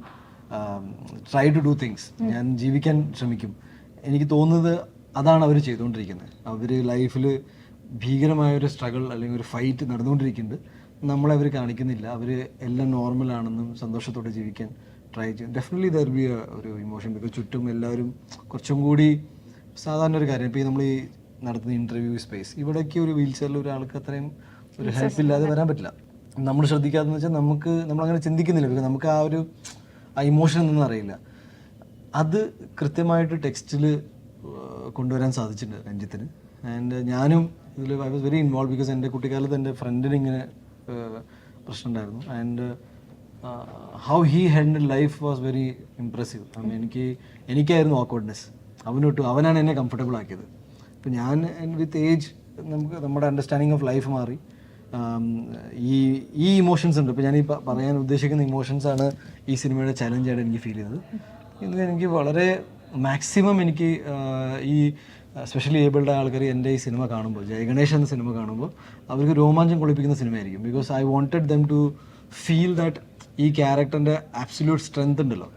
try to do things ഞാൻ ജീവിക്കാൻ ശ്രമിക്കും. എനിക്ക് തോന്നുന്നത് അതാണ് അവർ ചെയ്തുകൊണ്ടിരിക്കുന്നത്. അവർ ലൈഫിൽ ഭീകരമായ ഒരു സ്ട്രഗിൾ അല്ലെങ്കിൽ ഒരു ഫൈറ്റ് നടന്നുകൊണ്ടിരിക്കുന്നുണ്ട്. നമ്മളെ അവർ കാണിക്കുന്നില്ല. അവർ എല്ലാം നോർമലാണെന്നും സന്തോഷത്തോടെ ജീവിക്കാൻ ട്രൈ ചെയ്യും. ഡെഫിനറ്റ്ലി ദർ ബി ഒരു ഇമോഷൻ ബിക്കോസ് ചുറ്റും എല്ലാവരും കുറച്ചും കൂടി സാധാരണ ഒരു കാര്യം. ഇപ്പോൾ ഈ നമ്മൾ ഈ നടത്തുന്ന ഇന്റർവ്യൂ സ്പേസ് ഇവിടേക്ക് ഒരു വീൽ ചെയറിൽ ഒരാൾക്ക് അത്രയും ഒരു ഹെൽപ്പ് ഇല്ലാതെ വരാൻ പറ്റില്ല. നമ്മൾ ശ്രദ്ധിക്കാതെന്ന് വെച്ചാൽ നമുക്ക് നമ്മൾ അങ്ങനെ ചിന്തിക്കുന്നില്ല. ബിക്കോസ് നമുക്ക് ആ ഒരു ആ ഇമോഷൻ എന്നൊന്നും അറിയില്ല. അത് കൃത്യമായിട്ട് ടെക്സ്റ്റിൽ കൊണ്ടുവരാൻ സാധിച്ചിട്ടുണ്ട് രഞ്ജിത്തിന്. ആൻഡ് ഞാനും ഇതിൽ I was very involve because എന്റെ കുട്ടിക്കാലത്ത് എന്റെ ഫ്രണ്ടിന് ഇങ്ങനെ പ്രശ്നം ഉണ്ടായിരുന്നു and how he handle life was very impressive എനിക്ക് എനിക്കായിരുന്നു ഓക്വേർഡ്നെസ് അവനൊട്ടും അവനാണ് എന്നെ കംഫർട്ടബിൾ ആക്കിയത്. അപ്പം ഞാൻ വിത്ത് ഏജ് നമുക്ക് നമ്മുടെ അണ്ടർസ്റ്റാൻഡിങ് ഓഫ് ലൈഫ് മാറി. ഈ ഈ ഇമോഷൻസ് ഉണ്ട്. ഇപ്പോൾ ഞാൻ പറയാൻ ഉദ്ദേശിക്കുന്ന ഇമോഷൻസ് ആണ് ഈ സിനിമയുടെ ചലഞ്ചായിട്ട് എനിക്ക് ഫീൽ ചെയ്തത്. ഇത് എനിക്ക് വളരെ മാക്സിമം എനിക്ക് ഈ സ്പെഷ്യലി ഏബിൾഡ് ആൾക്കാർ എന്റെ ഈ സിനിമ കാണുമ്പോൾ ജയഗണേഷ് എന്ന സിനിമ കാണുമ്പോൾ അവർക്ക് രോമാഞ്ചം കൊള്ളിപ്പിക്കുന്ന സിനിമയായിരിക്കും. Because I wanted them to feel that ഈ ക്യാരക്ടറിന്റെ ആബ്സല്യൂട്ട് സ്ട്രെങ്ത് ഉണ്ടല്ലോ.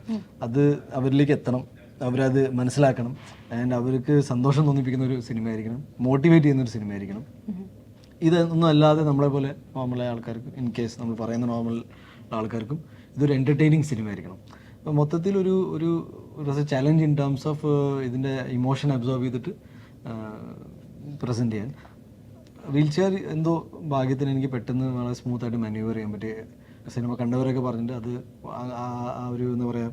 അത് അവരിലേക്ക് എത്തണം അവരത് മനസ്സിലാക്കണം ആൻഡ് അവർക്ക് സന്തോഷം തോന്നിപ്പിക്കുന്ന ഒരു സിനിമയായിരിക്കണം മോട്ടിവേറ്റ് ചെയ്യുന്ന ഒരു സിനിമയായിരിക്കണം. ഇതൊന്നും അല്ലാതെ നമ്മളെ പോലെ നോർമലായ ആൾക്കാർക്ക് ഇൻ കേസ് നമ്മൾ പറയുന്ന നോർമൽ ആൾക്കാർക്കും ഇതൊരു എന്റർടൈനിങ് സിനിമ ആയിരിക്കണം അപ്പോൾ മൊത്തത്തിൽ ഒരു ഒരു ചലഞ്ച് ഇൻ ടേംസ് ഓഫ് ഇതിന്റെ ഇമോഷൻ അബ്സോർവ് ചെയ്തിട്ട് പ്രസന്റ് ചെയ്യാൻ. വീൽ ചെയർ എന്തോ ഭാഗ്യത്തിന് എനിക്ക് പെട്ടെന്ന് വളരെ സ്മൂത്തായിട്ട് മാന്യൂവർ ചെയ്യാൻ പറ്റിയ സിനിമ കണ്ടവരൊക്കെ പറഞ്ഞിട്ട് അത് ആ ഒരു എന്താ പറയുക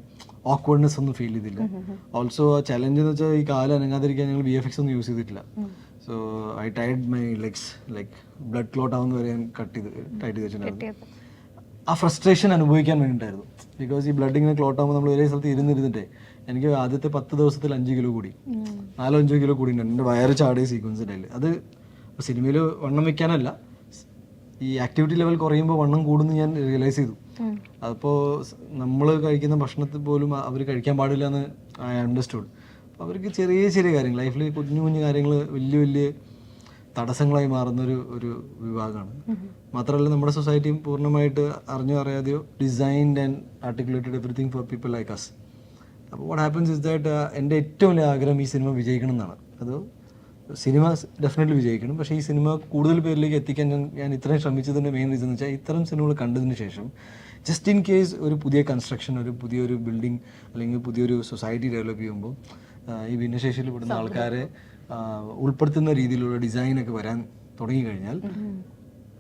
ഓക്വേർഡ്നെസ് ഒന്നും ഫീൽ ചെയ്തില്ല. ഓൾസോ ആ ചലഞ്ച് എന്ന് വെച്ചാൽ ഈ കാലം അനങ്ങാതിരിക്കാൻ ഞങ്ങൾ ബി എഫ് എക്സ് ഒന്നും യൂസ് ചെയ്തിട്ടില്ല. So I tied my legs like blood clot ആവുന്ന വരെ ഞാൻ കട്ട് ചെയ്ത് ടൈറ്റ് ചെയ്ത് വെച്ചിട്ടുണ്ടായിരുന്നു. ആ ഫ്രസ്ട്രേഷൻ അനുഭവിക്കാൻ വേണ്ടിയിട്ടായിരുന്നു. ബിക്കോസ് ഈ ബ്ലഡ് ഇങ്ങനെ ക്ലോട്ട് ആകുമ്പോൾ നമ്മൾ ഒരേ സ്ഥലത്ത് ഇരുന്നിരുന്നിട്ടേ എനിക്ക് ആദ്യത്തെ പത്ത് ദിവസത്തിൽ അഞ്ച് കിലോ കൂടി. നാലോ അഞ്ചോ കിലോ കൂടി ഉണ്ട് എന്റെ വയറ് ചാടിയ സീക്വൻസ് ഉണ്ടായില്ല അത് സിനിമയിൽ വണ്ണം വെക്കാനല്ല. ഈ ആക്ടിവിറ്റി ലെവൽ കുറയുമ്പോൾ വണ്ണം കൂടുന്നു ഞാൻ റിയലൈസ് ചെയ്തു. അപ്പോൾ നമ്മൾ കഴിക്കുന്ന ഭക്ഷണത്തിൽ പോലും അവർ കഴിക്കാൻ പാടില്ല എന്ന് ഐ അണ്ടർസ്റ്റുഡ് അവർക്ക് ചെറിയ ചെറിയ കാര്യങ്ങൾ ലൈഫിൽ കുഞ്ഞു കുഞ്ഞു കാര്യങ്ങൾ വലിയ വലിയ തടസ്സങ്ങളായി മാറുന്ന ഒരു ഒരു വിഭാഗമാണ് മാത്രമല്ല നമ്മുടെ സൊസൈറ്റിയും പൂർണമായിട്ട് അറിഞ്ഞോ അറിയാതെയോ designed and articulated everything for people like us അപ്പോൾ വാട്ട് ഹാപ്പൻസ് ഇസ് ദാറ്റ് എന്റെ ഏറ്റവും വലിയ ആഗ്രഹം ഈ സിനിമ വിജയിക്കണം എന്നാണ്. അത് സിനിമ ഡെഫിനറ്റ്ലി വിജയിക്കണം. പക്ഷേ ഈ സിനിമ കൂടുതൽ പേരിലേക്ക് എത്തിക്കാൻ ഞാൻ ഞാൻ ഇത്രയും ശ്രമിച്ചതിന്റെ മെയിൻ റീസൺ എന്ന് വെച്ചാൽ ഇത്തരം സിനിമകൾ കണ്ടതിന് ശേഷം ജസ്റ്റ് ഇൻ കേസ് ഒരു പുതിയ കൺസ്ട്രക്ഷൻ ഒരു പുതിയൊരു ബിൽഡിംഗ് അല്ലെങ്കിൽ പുതിയൊരു സൊസൈറ്റി ഡെവലപ്പ് ചെയ്യുമ്പോൾ ഈ ഭിന്നശേഷിയിൽ പെടുന്ന ആൾക്കാരെ ഉൾപ്പെടുത്തുന്ന രീതിയിലുള്ള ഡിസൈനൊക്കെ വരാൻ തുടങ്ങിക്കഴിഞ്ഞാൽ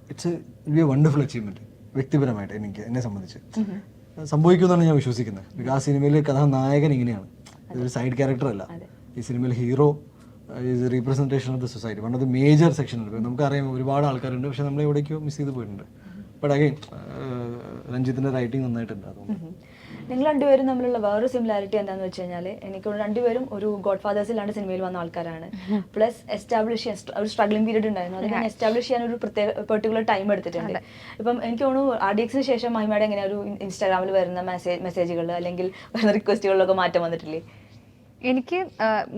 it's be a wonderful achievement വ്യക്തിപരമായിട്ട് എനിക്ക് എന്നെ സംബന്ധിച്ച്. സംഭവിക്കുമെന്നാണ് ഞാൻ വിശ്വസിക്കുന്നത്. ബിക്കോസ് ആ സിനിമയിലെ കഥാനായകൻ ഇങ്ങനെയാണ്. ഇതൊരു സൈഡ് ക്യാരക്ടർ അല്ല. ഈ സിനിമയിൽ hero is representation of the society one of the major section ഉണ്ട് നമുക്കറിയാം ഒരുപാട് ആൾക്കാരുണ്ട്. പക്ഷെ നമ്മൾ എവിടേക്കോ മിസ് ചെയ്ത് പോയിട്ടുണ്ട്. ബട്ട് അഗൈൻ രഞ്ജിത്തിന്റെ റൈറ്റിംഗ് നന്നായിട്ടുണ്ട്. അതുകൊണ്ട്. നിങ്ങൾ രണ്ടുപേരും തമ്മിലുള്ള വേറൊരു സിമിലാരിറ്റി എന്താണെന്ന് വെച്ച് കഴിഞ്ഞാൽ എനിക്ക് രണ്ടുപേരും ഒരു ഗോഡ് ഫാദേഴ്സിലാണ് സിനിമയിൽ വന്ന ആൾക്കാരാണ്. പ്ലസ് എസ്റ്റാബ്ലിഷ് ചെയ്യാൻ ഒരു സ്ട്രഗ്ലിംഗ് പീരീഡ് ഉണ്ടായിരുന്നു. അതിനെ ഞാൻ എസ്റ്റാബ്ലിഷ് ചെയ്യാൻ ഒരു പ്രത്യേക പെർട്ടിക്കുലർ ടൈം എടുത്തിട്ടുണ്ട്. ഇപ്പം എനിക്ക് തോന്നുന്നു ആർ ഡി എക്സിന് ശേഷം മഹിമയുടെ എങ്ങനെ ഒരു ഇൻസ്റ്റാഗ്രാമിൽ വരുന്ന മെസ്സേജ് മെസ്സേജുകൾ അല്ലെങ്കിൽ വരുന്ന റിക്വസ്റ്റുകളിലൊക്കെ മാറ്റം വന്നിട്ടില്ലേ? എനിക്ക്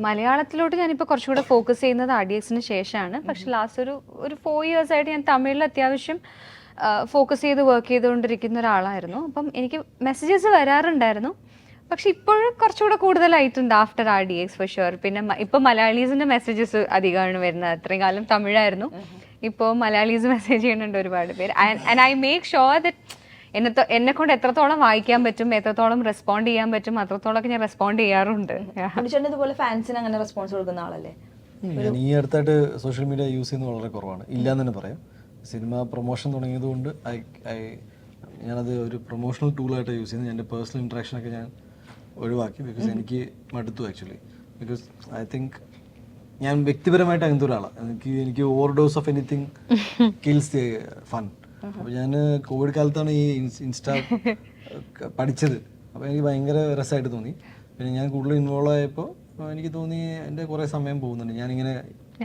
മലയാളത്തിലോട്ട് ഞാനിപ്പോൾ കുറച്ചുകൂടെ ഫോക്കസ് ചെയ്യുന്നത് ആർ ഡി എക്സിന് ശേഷമാണ്. പക്ഷെ ലാസ്റ്റ് ഒരു ഒരു ഫോർ ഇയേഴ്സ് ആയിട്ട് ഞാൻ തമിഴിൽ അത്യാവശ്യം ഫോക്കസ് ചെയ്ത് വർക്ക് ചെയ്തുകൊണ്ടിരിക്കുന്ന ഒരാളായിരുന്നു. അപ്പം എനിക്ക് മെസ്സേജസ് വരാറുണ്ടായിരുന്നു. പക്ഷെ ഇപ്പോഴും കുറച്ചുകൂടെ കൂടുതലായിട്ടുണ്ട് after R D X for sure പിന്നെ ഇപ്പൊ മലയാളീസിന്റെ മെസ്സേജസ് അധികമാണ് വരുന്നത്. അത്രയും കാലം തമിഴായിരുന്നു. ഇപ്പോൾ മലയാളീസ് മെസ്സേജ് ചെയ്യുന്നുണ്ട് ഒരുപാട് പേര്. And I make sure that എന്നെ എന്നെ കൊണ്ട് എത്രത്തോളം വായിക്കാൻ പറ്റും എത്രത്തോളം റെസ്പോണ്ട് ചെയ്യാൻ പറ്റും അത്രത്തോളം ഞാൻ റെസ്പോണ്ട് ചെയ്യാറുണ്ട്. ഇതുപോലെ ഫാൻസിന് അങ്ങനെ റെസ്പോൺസ് കൊടുക്കുന്ന ആളല്ലേ? ഞാൻ ഈ അടുത്തായിട്ട് സോഷ്യൽ മീഡിയ യൂസ് ചെയ്യുന്നത് വളരെ കുറവാണ്. ഇല്ല എന്ന് തന്നെ പറയാം. സിനിമ പ്രൊമോഷൻ തുടങ്ങിയതുകൊണ്ട് ഐ ഐ ഞാനത് ഒരു പ്രൊമോഷണൽ ടൂളായിട്ട് യൂസ് ചെയ്യുന്നത്. എന്റെ പേഴ്സണൽ ഇൻട്രാക്ഷനൊക്കെ ഞാൻ ഒഴിവാക്കി ബിക്കോസ് എനിക്ക് മടുത്തു ആക്ച്വലി ബിക്കോസ് ഐ തിങ്ക് ഞാൻ വ്യക്തിപരമായിട്ട് അങ്ങനത്തെ ഒരാളാണ് എനിക്ക് എനിക്ക് overdose of anything kills the fun അപ്പോൾ ഞാൻ കോവിഡ് കാലത്താണ് ഈ ഇൻസ്റ്റാ പഠിച്ചത്. അപ്പോൾ എനിക്ക് ഭയങ്കര രസമായിട്ട് തോന്നി. പിന്നെ ഞാൻ കൂടുതൽ ഇൻവോൾവ് ആയപ്പോൾ എനിക്ക് തോന്നി എന്റെ കുറേ സമയം പോകുന്നുണ്ട്. ഞാനിങ്ങനെ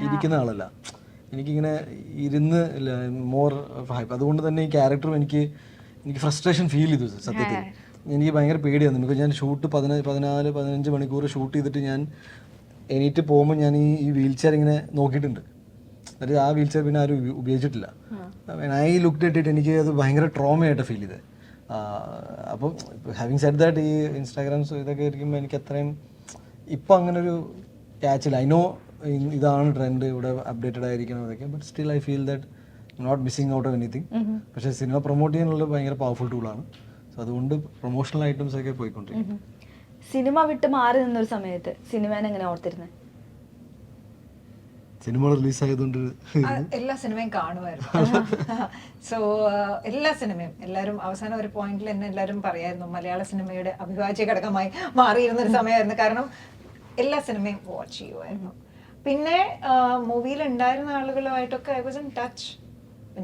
ഇരിക്കുന്ന ആളല്ല. എനിക്കിങ്ങനെ ഇരുന്ന് മോർ ഹൈപ്പ് അതുകൊണ്ട് തന്നെ ഈ ക്യാരക്ടറും എനിക്ക് എനിക്ക് ഫ്രസ്ട്രേഷൻ ഫീൽ ചെയ്തു സത്യത്തിൽ. എനിക്ക് ഭയങ്കര പേടിയാണ് ബിക്കോസ് ഞാൻ ഷൂട്ട് പതിന പതിനാല് പതിനഞ്ച് മണിക്കൂർ ഷൂട്ട് ചെയ്തിട്ട് ഞാൻ എണീറ്റ് പോകുമ്പോൾ ഞാൻ ഈ ഈ വീൽ ചെയർ ഇങ്ങനെ നോക്കിയിട്ടുണ്ട്. അതായത് ആ വീൽ ചെയർ പിന്നെ ആരും ഉപ- ഉപയോഗിച്ചിട്ടില്ല ഐ ലുക്ക് ഇട്ടിട്ട് എനിക്ക് അത് ഭയങ്കര ട്രോമയായിട്ട് ഫീൽ ചെയ്തത് അപ്പം ഹാവിങ് സെഡ് ദാറ്റ് ഈ ഇൻസ്റ്റാഗ്രാംസ് ഇതൊക്കെ ഇരിക്കുമ്പോൾ എനിക്ക് അത്രയും ഇപ്പം അങ്ങനെ ഒരു ക്യാച്ചില്ല ഐ നോ ഇതാണ് ട്രെൻഡ് ഇവിടെ അപ്ഡേറ്റഡ് ആയിരിക്കണം അതൊക്കെ but still I feel that not missing out of anything പക്ഷേ സിനിമ പ്രൊമോട്ട് ചെയ്യാനുള്ള ഭയങ്കര പവർഫുൾ ടൂളാണ് സോ അതുകൊണ്ട് പ്രൊമോഷണൽ ഐറ്റംസ് ഒക്കെ പോയിക്കൊണ്ടിരിക്കും. സിനിമ വിട്ട് മാറി നിന്നൊരു സമയത്ത് സിനിമേനെ എങ്ങനെ ഓർത്തിരുന്നത് സിനിമ റിലീസ് ആയതുകൊണ്ട് എല്ലാ സിനിമയും കാണുമായിരുന്നു. സോ എല്ലാ സിനിമയും എല്ലാവരും അവസാനം ഒരു പോയിന്റിൽ എന്നെ എല്ലാവരും പറയായിരുന്നു മലയാള സിനിമയുടെ അഭിവാജ്യ ഘടകമായി മാറിയിരുന്ന ഒരു സമയമായിരുന്നു. കാരണം എല്ലാ സിനിമയും വാച്ച് ചെയ്യുമായിരുന്നു. പിന്നെ മൂവിയിൽ ഉണ്ടായിരുന്ന ആളുകളുമായിട്ടൊക്കെ ഐ വാസ് ഇൻ ടച്ച്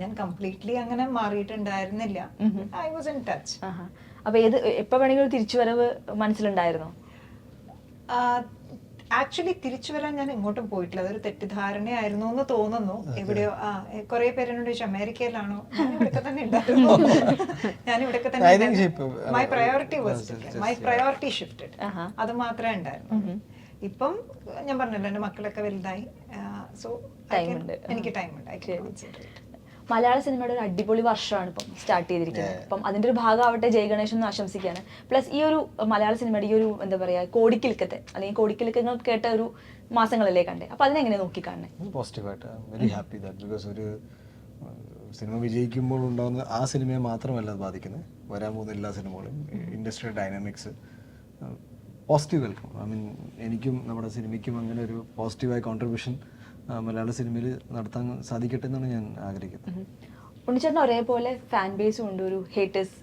ഞാൻ കംപ്ലീറ്റ്ലി അങ്ങനെ മാറിയിട്ടുണ്ടായിരുന്നില്ല. I was in touch. അപ്പൊ ഏത് എപ്പോ വേണമെങ്കിലും തിരിച്ചു വരവ് മനസ്സിലുണ്ടായിരുന്നോ? ആക്ച്വലി തിരിച്ചു വരാൻ ഞാൻ എങ്ങോട്ടും പോയിട്ടില്ല. അതൊരു തെറ്റിദ്ധാരണയായിരുന്നു എന്ന് തോന്നുന്നു. എവിടെയോ ആ കുറെ പേരെന്നോട് ചോദിച്ചു അമേരിക്കയിലാണോ? ഞാൻ ഇവിടെയൊക്കെ തന്നെ ഉണ്ടായിരുന്നു. ഞാൻ ഇവിടെയൊക്കെ തന്നെ my priority was my priority shifted. അത് മാത്രമേ ഉണ്ടായിരുന്നു ഇപ്പം ഞാൻ പറഞ്ഞല്ലോ എന്റെ മക്കളൊക്കെ വലുതായി. സോ എനിക്ക് ടൈമുണ്ട് ഐ. മലയാള സിനിമയുടെ ഒരു അടിപൊളി വർഷമാണ് ഇപ്പം സ്റ്റാർട്ട് ചെയ്തിരിക്കുന്നത്. അപ്പം അതിന്റെ ഒരു ഭാഗമാവട്ടെ ജയ് ഗണേഷ് എന്ന് ആശംസിക്കുകയാണ്. പ്ലസ് ഈ ഒരു മലയാള സിനിമയുടെ ഈ ഒരു എന്താ പറയാ കോടിക്കിലക്കത്തെ അല്ലെങ്കിൽ കോടിക്കിലക്കങ്ങൾ കേട്ട ഒരു മാസങ്ങളല്ലേ കണ്ടേ. അപ്പൊ അതിനെങ്ങനെ നോക്കി കാണണേ പോസിറ്റീവായിട്ട് വെരി ഹാപ്പി ദാറ്റ് ബിക്കോസ് ഒരു സിനിമ വിജയിക്കുമ്പോൾ ഉണ്ടാകുന്ന ആ സിനിമയെ മാത്രമല്ല അത് ബാധിക്കുന്നത്. വരാൻ പോകുന്ന എല്ലാ സിനിമകളും industry dynamics positive welcome I mean എനിക്കും നമ്മുടെ സിനിമയ്ക്കും അങ്ങനെ ഒരു പോസിറ്റീവായ കോൺട്രിബ്യൂഷൻ മലയാള സിനിമയിൽ നടത്താൻ സാധിക്കട്ടെ എന്നാണ് ഞാൻ ആഗ്രഹിക്കുന്നത്. ഉണ്ണിച്ചേട്ടൻ ഒരേപോലെ ഫാൻ ബേസും ഉണ്ട് ഒരു ഹേറ്റേഴ്സ്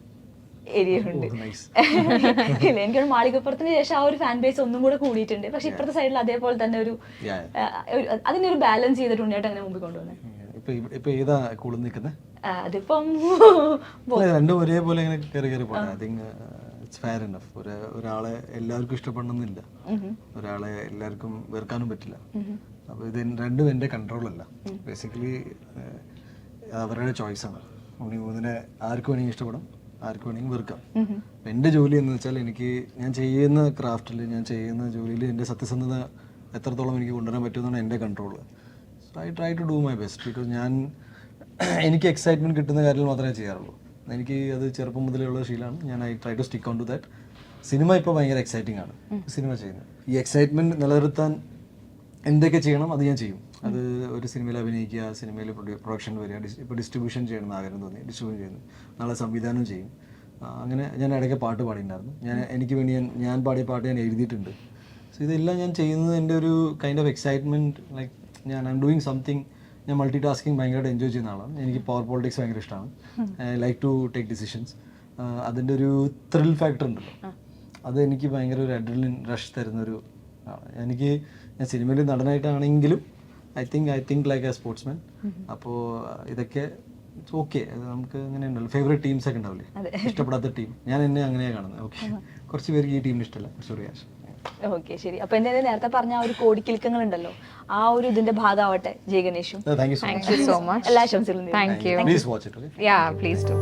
ഏരിയ ഉണ്ട്. ഇല്ല എനിക്കൊരു മാളികപ്പുറത്തിന് ശേഷം ആ ഒരു ഫാൻ ബേസ് ഒന്നും കൂടെ കൂടിയിട്ടുണ്ട്. പക്ഷെ ഇപ്പുറത്തെ സൈഡിൽ അതേപോലെ തന്നെ ഒരു അതിനൊരു അതിനെ ഒരു ബാലൻസ് ചെയ്തിട്ടുണ്ട് അങ്ങനെ മുമ്പിൽ കൊണ്ടുവന്നത് ഇപ്പൊ ഏതാ കൂടുതൽ നിൽക്കുന്നത് അതിപ്പം രണ്ടും ഒരേപോലെ ഇങ്ങനെ കയറി കയറി പോകണം ഇറ്റ്സ് ഫെയർ എനഫ് ഒരു ഒരാളെ എല്ലാവർക്കും ഇഷ്ടപ്പെടണമെന്നില്ല. ഒരാളെ എല്ലാവർക്കും വെറുക്കാനും പറ്റില്ല. അപ്പോൾ ഇത് രണ്ടും എന്റെ കൺട്രോളല്ല ബേസിക്കലി അവരുടെ ചോയ്സാണ് ഉണ്ണി മൂന്നിനെ ആർക്ക് വേണമെങ്കിൽ ഇഷ്ടപ്പെടാം ആർക്ക് വേണമെങ്കിൽ വെറുക്കാം. അപ്പൊ എന്റെ ജോലി എന്ന് വെച്ചാൽ എനിക്ക് ഞാൻ ചെയ്യുന്ന ക്രാഫ്റ്റിൽ ഞാൻ ചെയ്യുന്ന ജോലിയിൽ എന്റെ സത്യസന്ധത എത്രത്തോളം എനിക്ക് കൊണ്ടുവരാൻ പറ്റുമെന്നാണ് എന്റെ control so I try to do my best because ഞാൻ എനിക്ക് എക്സൈറ്റ്മെന്റ് കിട്ടുന്ന കാര്യങ്ങൾ മാത്രമേ ചെയ്യാറുള്ളൂ. എനിക്ക് അത് ചെറുപ്പം മുതലേ ഉള്ള ശീലമാണ്. ഞാൻ I try to stick on to that cinema ഇപ്പോൾ ഭയങ്കര എക്സൈറ്റിംഗ് ആണ്. സിനിമ ചെയ്യുന്നത്. ഈ എക്സൈറ്റ്മെന്റ് നിലനിർത്താൻ എന്തൊക്കെ ചെയ്യണം അത് ഞാൻ ചെയ്യും. അത് ഒരു സിനിമയിൽ അഭിനയിക്കുക സിനിമയിൽ പ്രൊഡക്ഷൻ വരിക ഇപ്പോൾ ഡിസ്ട്രിബ്യൂഷൻ ചെയ്യണം ആഗ്രഹം തോന്നി. ഡിസ്ട്രിബ്യൂഷൻ ചെയ്യുന്നു. നാളെ സംവിധാനം ചെയ്യും. അങ്ങനെ ഞാൻ ഇടയ്ക്ക് പാട്ട് പാടിയിട്ടുണ്ടായിരുന്നു. ഞാൻ എനിക്ക് വേണ്ടി ഞാൻ ഞാൻ പാടിയ പാട്ട് ഞാൻ എഴുതിയിട്ടുണ്ട്. സോ ഇതെല്ലാം ഞാൻ ചെയ്യുന്നത് എന്റെ ഒരു കൈൻഡ് ഓഫ് എക്സൈറ്റ്മെന്റ് ലൈക്ക് ഞാൻ ഐ എം ഡൂയിങ് സംതിങ് ഞാൻ മൾട്ടി ടാസ്കിങ് ഭയങ്കരമായിട്ട് എൻജോയ് ചെയ്യുന്ന ആളാണ്. എനിക്ക് പവർ പോളിറ്റിക്സ് ഭയങ്കര ഇഷ്ടമാണ് I like to take decisions അതിന്റെ ഒരു ത്രിൽ ഫാക്ടർ ഉണ്ടല്ലോ. അത് എനിക്ക് ഭയങ്കര ഒരു അഡ്രലിൻ റഷ് തരുന്നൊരു. എനിക്ക് ഞാൻ സിനിമയിൽ നടനായിട്ടാണെങ്കിലും I think I think like a sportsman അപ്പോൾ ഇതൊക്കെ ഓക്കെ നമുക്ക് അങ്ങനെ ഉണ്ടല്ലോ ഫേവറേറ്റ് ടീംസ് ഒക്കെ ഉണ്ടാവില്ലേ? ഇഷ്ടപ്പെടാത്ത ടീം ഞാൻ എന്നെ അങ്ങനെയാണ് കാണുന്നത്. ഓക്കെ കുറച്ച് പേർക്ക് ഈ ടീമിന് ഇഷ്ടമല്ല. കുറച്ച് ആശം ഓക്കെ ശരി. അപ്പൊ എന്റെ നേരത്തെ പറഞ്ഞ ആ ഒരു കോടിക്കിൽക്കങ്ങൾ ഉണ്ടല്ലോ ആ ഒരു ഇതിന്റെ ഭാഗമാവട്ടെ ജയ ഗണേഷും താങ്ക് യു സോ മച്ച് എല്ലാ ആശംസകളും നേരുന്നു. Thank you please watch it okay yeah please to